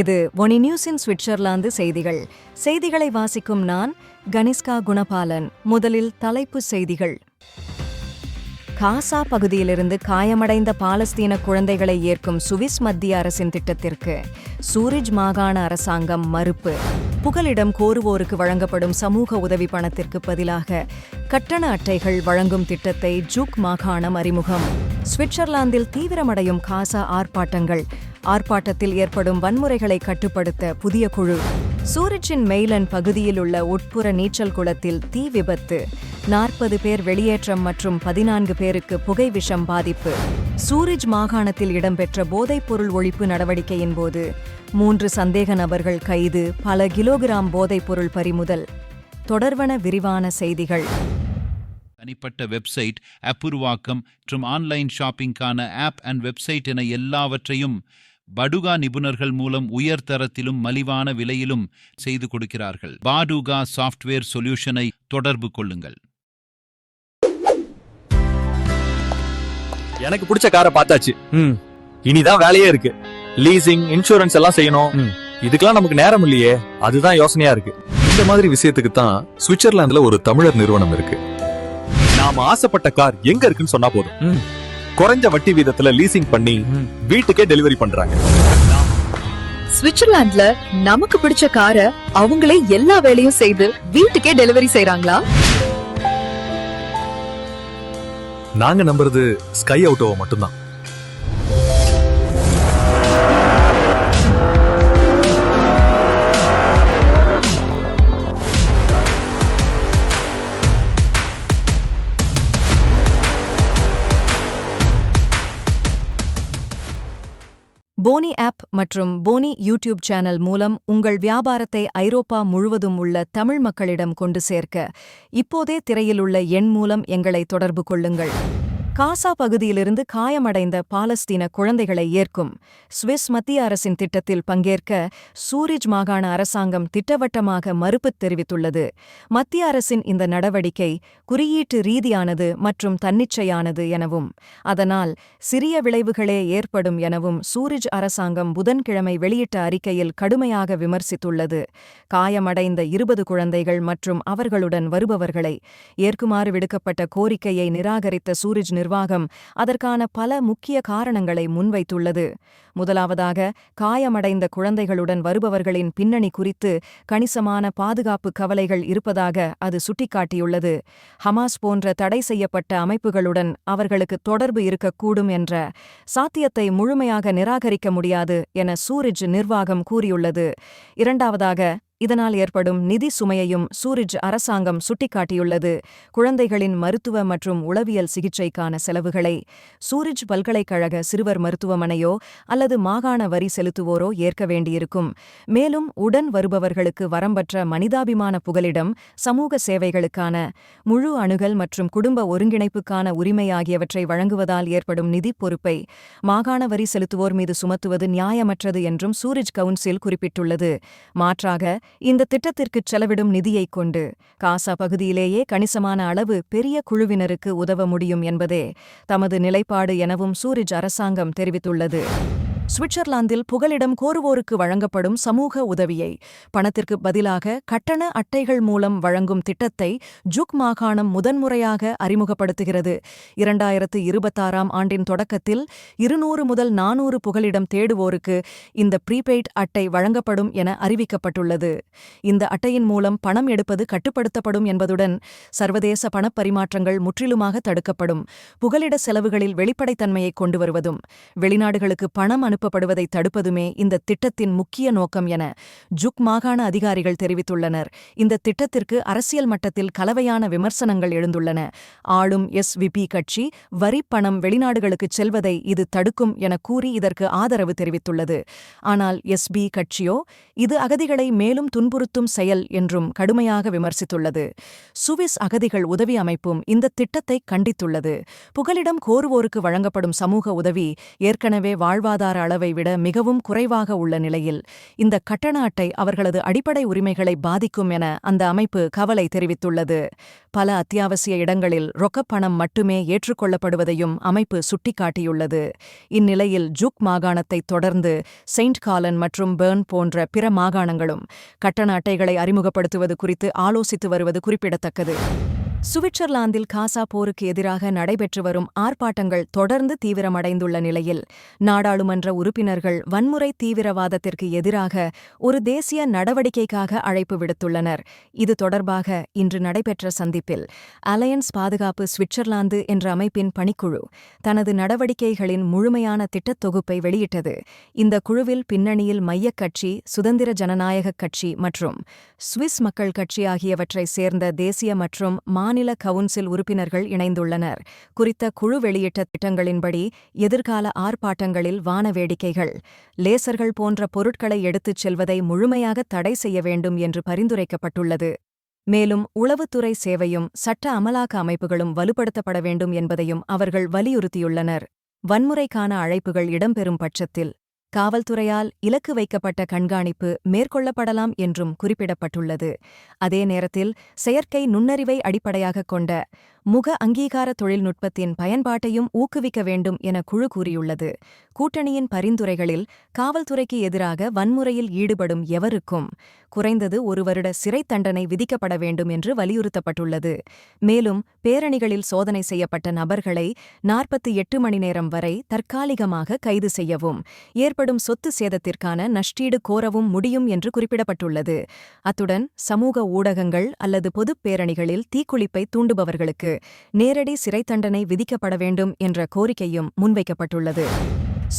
இது ஒனி நியூஸின் சுவிட்சர்லாந்து செய்திகள். செய்திகளை வாசிக்கும் நான் கனிஷ்கா குணபாலன். முதலில் தலைப்புச் செய்திகள். காசா பகுதியிலிருந்து காயமடைந்த பாலஸ்தீன குழந்தைகளை ஏற்கும் சுவிஸ் மத்திய அரசின் திட்டத்திற்கு சூரிஜ் மாகாண அரசாங்கம் மறுப்பு. புகலிடம் கோருவோருக்கு வழங்கப்படும் சமூக உதவி பணத்திற்கு பதிலாக கட்டண அட்டைகள் வழங்கும் திட்டத்தை ஜூக் மாகாணம் அறிமுகம். சுவிட்சர்லாந்தில் தீவிரமடையும் காசா ஆர்ப்பாட்டங்கள் ஆர்ப்பாட்டத்தில் ஏற்படும் வன்முறைகளை கட்டுப்படுத்த புதிய குழு. சூரிச்சின் மெய்லன் பகுதியில் உள்ள உட்புற நீச்சல் குளத்தில் தீ விபத்து. நாற்பது பேர் வெளியேற்றம் மற்றும் பதினான்கு பேருக்கு புகை விஷம் பாதிப்பு. சூரிஜ் மாகாணத்தில் இடம்பெற்ற போதைப்பொருள் ஒழிப்பு நடவடிக்கையின் போது மூன்று சந்தேக நபர்கள் கைது பல கிலோகிராம் போதைப்பொருள் பறிமுதல். தொடர்வன விரிவான செய்திகள். தனிப்பட்ட வெப்சைட் அப்புருவாக்கம் மற்றும் ஆன்லைன் ஷாப்பிங்கான ஆப் அண்ட் வெப்சைட் என எல்லாவற்றையும் படுகா நிபுணர்கள் மூலம் உயர்தரத்திலும் மலிவான விலையிலும் செய்து கொடுக்கிறார்கள். பாடுகா சாஃப்ட்வேர் சொல்யூஷனை தொடர்பு கொள்ளுங்கள். எனக்கு பிடிச்ச காரை பார்த்தாச்சு. ம். இனிதான் வேலையே இருக்கு. லீசிங் இன்சூரன்ஸ் எல்லாம் செய்யணும். ம், இதுக்கெல்லாம் நமக்கு நேரம் இல்லையே. அதுதான் யோசனையா இருக்கு. இந்த மாதிரி விஷயத்துக்கு தான் சுவிட்சர்லாந்துல ஒரு தமிழர் நிறுவனம் இருக்கு. நாம ஆசைப்பட்ட கார் எங்க இருக்குன்னு சொன்னா போதும். ம். குறைஞ்ச வட்டி வீதத்துல லீசிங் பண்ணி. வீட்டுக்கே டெலிவரி பண்றாங்க. சுவிட்சர்லாந்துல நமக்கு பிடிச்ச காரை அவங்களே எல்லா வேலையும் செய்து வீட்டுக்கே டெலிவரி செய்றாங்களா? நாங்க நம்புறது ஸ்கை அவுட்டோவை மட்டும்தான். போனி ஆப் மற்றும் போனி யூடியூப் சேனல் மூலம் உங்கள் வியாபாரத்தை ஐரோப்பா முழுவதும் உள்ள தமிழ் மக்களிடம் கொண்டு சேர்க்க இப்போதே திரையில் உள்ள எண் மூலம் எங்களை தொடர்பு கொள்ளுங்கள். காசா பகுதியிலிருந்து காயமடைந்த பாலஸ்தீன குழந்தைகளை ஏற்கும் சுவிஸ் மத்திய அரசின் திட்டத்தில் பங்கேற்க சூரிஜ் மாகாண அரசாங்கம் திட்டவட்டமாக மறுப்பு தெரிவித்துள்ளது. மத்திய அரசின் இந்த நடவடிக்கை குறியீட்டு ரீதியானது மற்றும் தன்னிச்சையானது எனவும் அதனால் சிறிய விளைவுகளே ஏற்படும் எனவும் சூரிஜ் அரசாங்கம் புதன்கிழமை வெளியிட்ட அறிக்கையில் கடுமையாக விமர்சித்துள்ளது. காயமடைந்த இருபது குழந்தைகள் மற்றும் அவர்களுடன் வருபவர்களை ஏற்குமாறு விடுக்கப்பட்ட கோரிக்கையை நிராகரித்த சூரிஜ் நிர்வாகம் அதற்கான பல முக்கிய காரணங்களை முன்வைத்துள்ளது. முதலாவதாக காயமடைந்த குழந்தைகளுடன் வருபவர்களின் பின்னணி குறித்து கணிசமான பாதுகாப்பு கவலைகள் இருப்பதாக அது சுட்டிக்காட்டியுள்ளது. ஹமாஸ் போன்ற தடை செய்யப்பட்ட அமைப்புகளுடன் அவர்களுக்கு தொடர்பு இருக்கக்கூடும் என்ற சாத்தியத்தை முழுமையாக நிராகரிக்க முடியாது என சூரிஜ் நிர்வாகம் கூறியுள்ளது. இரண்டாவதாக இதனால் ஏற்படும் நிதி சுமையையும் சூரிஜ் அரசாங்கம் சுட்டிக்காட்டியுள்ளது. குழந்தைகளின் மருத்துவ மற்றும் உளவியல் சிகிச்சைக்கான செலவுகளை சூரிஜ் பல்கலைக்கழக சிறுவர் மருத்துவமனையோ அல்லது மாகாண வரி செலுத்துவோரோ ஏற்க வேண்டியிருக்கும். மேலும் உடன் வருபவர்களுக்கு வரம்பற்ற மனிதாபிமான புகலிடம் சமூக சேவைகளுக்கான முழு அணுகல் மற்றும் குடும்ப ஒருங்கிணைப்புக்கான உரிமை ஆகியவற்றை வழங்குவதால் ஏற்படும் நிதிப் பொறுப்பை மாகாண வரி செலுத்துவோர் மீது சுமத்துவது நியாயமற்றது என்றும் சூரிஜ் கவுன்சில் குறிப்பிட்டுள்ளது. மாற்றாக இந்த திட்டத்திற்குச் செலவிடும் நிதியைக் கொண்டு காசா பகுதியிலேயே கணிசமான அளவு பெரிய குழுவினருக்கு உதவ முடியும் என்பதே தமது நிலைப்பாடு எனவும் சூரிஜ் அரசாங்கம் தெரிவித்துள்ளது. சுவிட்சர்லாந்தில் புகலிடம் கோருவோருக்கு வழங்கப்படும் சமூக உதவியை. பணத்திற்கு பதிலாக கட்டண அட்டைகள் மூலம் வழங்கும் திட்டத்தை ஜுக் மாகாணம் முதன்முறையாக அறிமுகப்படுத்துகிறது. இரண்டாயிரத்து இருபத்தாறாம் ஆண்டின் தொடக்கத்தில் இருநூறு முதல் நானூறு புகலிடம் தேடுவோருக்கு இந்த ப்ரீபெய்ட் அட்டை வழங்கப்படும் என அறிவிக்கப்பட்டுள்ளது. இந்த அட்டையின் மூலம் பணம் எடுப்பது கட்டுப்படுத்தப்படும் என்பதுடன் சர்வதேச பணப்பரிமாற்றங்கள் முற்றிலுமாக தடுக்கப்படும். புகலிட செலவுகளில் வெளிப்படைத்தன்மையை கொண்டு வருவதும் வெளிநாடுகளுக்கு பணம் அனுப்ப அனுப்பப்படுவதை தடுப்பதுமே இந்த திட்டத்தின் முக்கிய நோக்கம் என ஜுக் மாகாண அதிகாரிகள் தெரிவித்துள்ளனர். இந்த திட்டத்திற்கு அரசியல் மட்டத்தில் கலவையான விமர்சனங்கள் எழுந்துள்ளன. ஆளும் எஸ் விபி கட்சி வரிப் பணம் வெளிநாடுகளுக்குச் செல்வதை இது தடுக்கும் என கூறி இதற்கு ஆதரவு தெரிவித்துள்ளது. ஆனால் எஸ்பி கட்சியோ இது அகதிகளை மேலும் துன்புறுத்தும் செயல் என்றும் கடுமையாக விமர்சித்துள்ளது. சுவிஸ் அகதிகள் உதவி அமைப்பும் இந்த திட்டத்தை கண்டித்துள்ளது. புகலிடம் கோருவோருக்கு வழங்கப்படும் சமூக உதவி ஏற்கனவே வாழ்வாதார அளவை விட மிகவும் குறைவாக உள்ள நிலையில் இந்த கட்டண அட்டை அவர்களது அடிப்படை உரிமைகளை பாதிக்கும் என அந்த அமைப்பு கவலை தெரிவித்துள்ளது. பல அத்தியாவசிய இடங்களில் ரொக்கப்பணம் மட்டுமே ஏற்றுக்கொள்ளப்படுவதையும் அமைப்பு சுட்டிக்காட்டியுள்ளது. இந்நிலையில் ஜுக் மாகாணத்தை தொடர்ந்து செயின்ட் காலன் மற்றும் பெர்ன் போன்ற பிற மாகாணங்களும் கட்டண அட்டைகளை அறிமுகப்படுத்துவது குறித்து ஆலோசித்து வருவது குறிப்பிடத்தக்கது. சுவிட்சர்லாந்தில் காசா போருக்கு எதிராக நடைபெற்று வரும் ஆர்ப்பாட்டங்கள் தொடர்ந்து தீவிரமடைந்துள்ள நிலையில் நாடாளுமன்ற உறுப்பினர்கள் வன்முறை தீவிரவாதத்திற்கு எதிராக ஒரு தேசிய நடவடிக்கைக்காக அழைப்பு விடுத்துள்ளனர். இது தொடர்பாக இன்று நடைபெற்ற சந்திப்பில் அலையன்ஸ் பாதுகாப்பு சுவிட்சர்லாந்து என்ற அமைப்பின் பணிக்குழு தனது நடவடிக்கைகளின் முழுமையான திட்டத் தொகுப்பை வெளியிட்டது. இந்த குழுவில் பின்னணியில் மையக் கட்சி சுதந்திர ஜனநாயகக் கட்சி மற்றும் சுவிஸ் மக்கள் கட்சி ஆகியவற்றை சேர்ந்த தேசிய மற்றும் மாநில மாநில கவுன்சில் உறுப்பினர்கள் இணைந்துள்ளனர். குறித்த குழு வெளியிட்ட திட்டங்களின்படி எதிர்கால ஆர்ப்பாட்டங்களில் வான வேடிக்கைகள் லேசர்கள் போன்ற பொருட்களை எடுத்துச் செல்வதை முழுமையாக தடை செய்ய வேண்டும் என்று பரிந்துரைக்கப்பட்டுள்ளது. மேலும் உளவுத்துறை சேவையும் சட்ட அமலாக்க அமைப்புகளும் வலுப்படுத்தப்பட வேண்டும் என்பதையும் அவர்கள் வலியுறுத்தியுள்ளனர். வன்முறைக்கான அழைப்புகள் இடம்பெறும் பட்சத்தில் காவல்துறையால் இலக்கு வைக்கப்பட்ட கண்காணிப்பு மேற்கொள்ளப்படலாம் என்றும் குறிப்பிடப்பட்டுள்ளது. அதே நேரத்தில் செயற்கை நுண்ணறிவை அடிப்படையாகக் கொண்ட முக அங்கீகார தொழில்நுட்பத்தின் பயன்பாட்டையும் ஊக்குவிக்க வேண்டும் என குழு கூறியுள்ளது. கூட்டணியின் பரிந்துரைகளில் காவல்துறைக்கு எதிராக வன்முறையில் ஈடுபடும் எவருக்கும் குறைந்தது ஒரு வருட சிறை தண்டனை விதிக்கப்பட வேண்டும் என்று வலியுறுத்தப்பட்டுள்ளது. மேலும் பேரணிகளில் சோதனை செய்யப்பட்ட நபர்களை நாற்பத்தி எட்டு மணி நேரம் வரை தற்காலிகமாக கைது செய்யவும் ஏற்படும் சொத்து சேதத்திற்கான நஷ்டீடு கோரவும் முடியும் என்று குறிப்பிடப்பட்டுள்ளது. அத்துடன் சமூக ஊடகங்கள் அல்லது பொதுப் பேரணிகளில் தீக்குளிப்பை தூண்டுபவர்களுக்கு நேரடி சிறை தண்டனை விதிக்கப்பட வேண்டும் என்ற கோரிக்கையும் முன்வைக்கப்பட்டுள்ளது.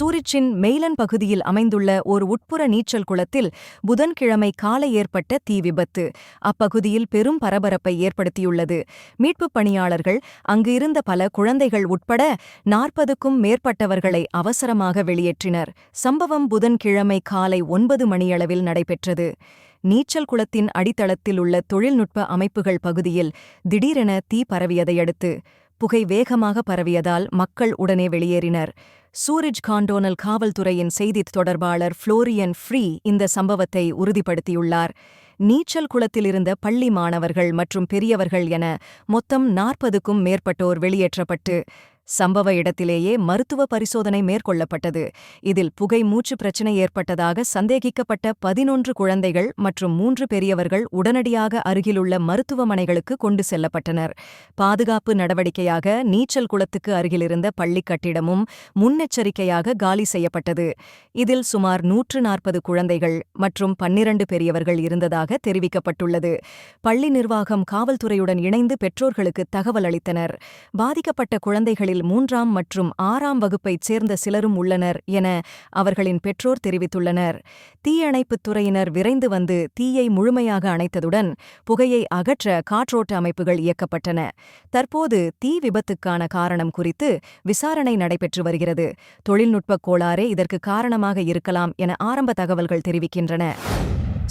சூரிச்சின் மெய்லன் பகுதியில் அமைந்துள்ள ஒரு உட்புற நீச்சல் குளத்தில் புதன்கிழமை காலை ஏற்பட்ட தீ விபத்து. அப்பகுதியில் பெரும் பரபரப்பை ஏற்படுத்தியுள்ளது. மீட்புப் பணியாளர்கள் அங்கு இருந்த பல குழந்தைகள் உட்பட நாற்பதுக்கும் மேற்பட்டவர்களை அவசரமாக வெளியேற்றினர். சம்பவம் புதன்கிழமை காலை ஒன்பது மணியளவில் நடைபெற்றது. நீச்சல் குளத்தின் அடித்தளத்தில் உள்ள தொழில்நுட்ப அமைப்புகள் பகுதியில் திடீரென தீ பரவியதையடுத்து புகை வேகமாக பரவியதால் மக்கள் உடனே வெளியேறினர். சூரிஜ் காண்டோனல் காவல்துறையின் செய்தித் தொடர்பாளர் ஃப்ளோரியன் ஃப்ரீ இந்த சம்பவத்தை உறுதிப்படுத்தியுள்ளார். நீச்சல் குளத்திலிருந்த பள்ளி மாணவர்கள் மற்றும் பெரியவர்கள் என மொத்தம் நாற்பதுக்கும் மேற்பட்டோர் வெளியேற்றப்பட்டு சம்பவ இடத்திலேயே மருத்துவ பரிசோதனை மேற்கொள்ளப்பட்டது. இதில் புகை மூச்சு பிரச்சினை ஏற்பட்டதாக சந்தேகிக்கப்பட்ட பதினொன்று குழந்தைகள் மற்றும் மூன்று பெரியவர்கள் உடனடியாக அருகிலுள்ள மருத்துவமனைகளுக்கு கொண்டு செல்லப்பட்டனர். பாதுகாப்பு நடவடிக்கையாக நீச்சல் குளத்துக்கு அருகிலிருந்த பள்ளிக் கட்டிடமும் முன்னெச்சரிக்கையாக காலி செய்யப்பட்டது. இதில் சுமார் நூற்று நாற்பது குழந்தைகள் மற்றும் பன்னிரண்டு பெரியவர்கள் இருந்ததாக தெரிவிக்கப்பட்டுள்ளது. பள்ளி நிர்வாகம் காவல்துறையுடன் இணைந்து பெற்றோர்களுக்கு தகவல் அளித்தனர். பாதிக்கப்பட்ட குழந்தைகளில் மூன்றாம் மற்றும் ஆறாம் வகுப்பைச் சேர்ந்த சிலரும் உள்ளனர் என அவர்களின் பெற்றோர் தெரிவித்துள்ளனர். தீயணைப்புத் துறையினர் விரைந்து வந்து தீயை முழுமையாக அணைத்ததுடன் புகையை அகற்ற காற்றோட்ட அமைப்புகள் இயக்கப்பட்டன. தற்போது தீ விபத்துக்கான காரணம் குறித்து விசாரணை நடைபெற்று வருகிறது. தொழில்நுட்பக் கோளாறே இதற்கு காரணமாக இருக்கலாம் என ஆரம்ப தகவல்கள் தெரிவிக்கின்றன.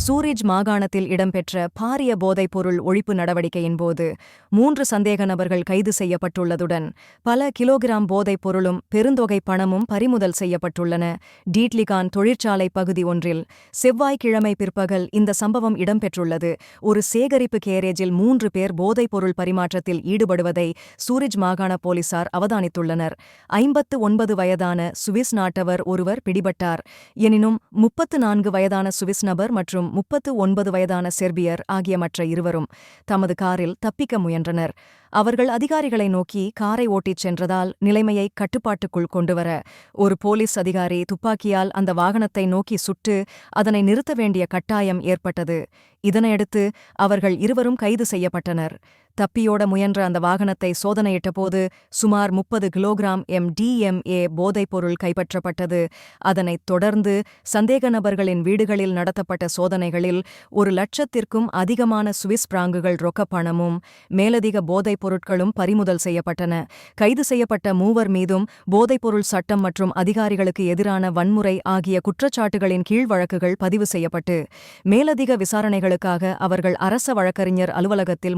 சூரிஜ் மாகாணத்தில் இடம்பெற்ற பாரிய போதைப்பொருள் ஒழிப்பு நடவடிக்கையின் போது மூன்று சந்தேக நபர்கள் கைது செய்யப்பட்டுள்ளதுடன் பல கிலோகிராம் போதைப் பொருளும் பெருந்தொகை பணமும் பறிமுதல் செய்யப்பட்டுள்ளன. டீட்லிகான் தொழிற்சாலை பகுதி ஒன்றில் செவ்வாய்க்கிழமை பிற்பகல் இந்த சம்பவம் இடம்பெற்றுள்ளது. ஒரு சேகரிப்பு கேரேஜில் மூன்று பேர் போதைப்பொருள் பரிமாற்றத்தில் ஈடுபடுவதை சூரிஜ் மாகாண போலீசார் அவதானித்துள்ளனர். ஐம்பத்து ஒன்பது வயதான சுவிஸ் நாட்டவர் ஒருவர் பிடிபட்டார். எனினும் முப்பத்து நான்கு வயதான சுவிஸ் நபர் மற்றும் முப்பத்து ஒன்பது வயதான செர்பியர் ஆகிய மற்ற இருவரும் தமது காரில் தப்பிக்க முயன்றனர். அவர்கள் அதிகாரிகளை நோக்கி காரை ஓட்டிச் சென்றதால் நிலைமையை கட்டுப்பாட்டுக்குள் கொண்டுவர ஒரு போலீஸ் அதிகாரி துப்பாக்கியால் அந்த வாகனத்தை நோக்கி சுட்டு அதனை நிறுத்த வேண்டிய கட்டாயம் ஏற்பட்டது. இதனையடுத்து அவர்கள் இருவரும் கைது செய்யப்பட்டனர். தப்பியோட முயன்ற அந்த வாகனத்தை சோதனையிட்டபோது சுமார் முப்பது கிலோகிராம் எம் டிஎம்ஏ போதைப்பொருள் கைப்பற்றப்பட்டது. அதனைத் தொடர்ந்து சந்தேக நபர்களின் வீடுகளில் நடத்தப்பட்ட சோதனைகளில் ஒரு லட்சத்திற்கும் அதிகமான சுவிஸ் பிராங்குகள் ரொக்கப்பணமும் மேலதிக போதைப் பொருட்களும் பறிமுதல் செய்யப்பட்டன. கைது செய்யப்பட்ட மூவர் மீதும் போதைப்பொருள் சட்டம் மற்றும் அதிகாரிகளுக்கு எதிரான வன்முறை ஆகிய குற்றச்சாட்டுகளின் கீழ் வழக்குகள் பதிவு செய்யப்பட்டு மேலதிக விசாரணைகளுக்காக அவர்கள் அரச வழக்கறிஞர் அலுவலகத்தில்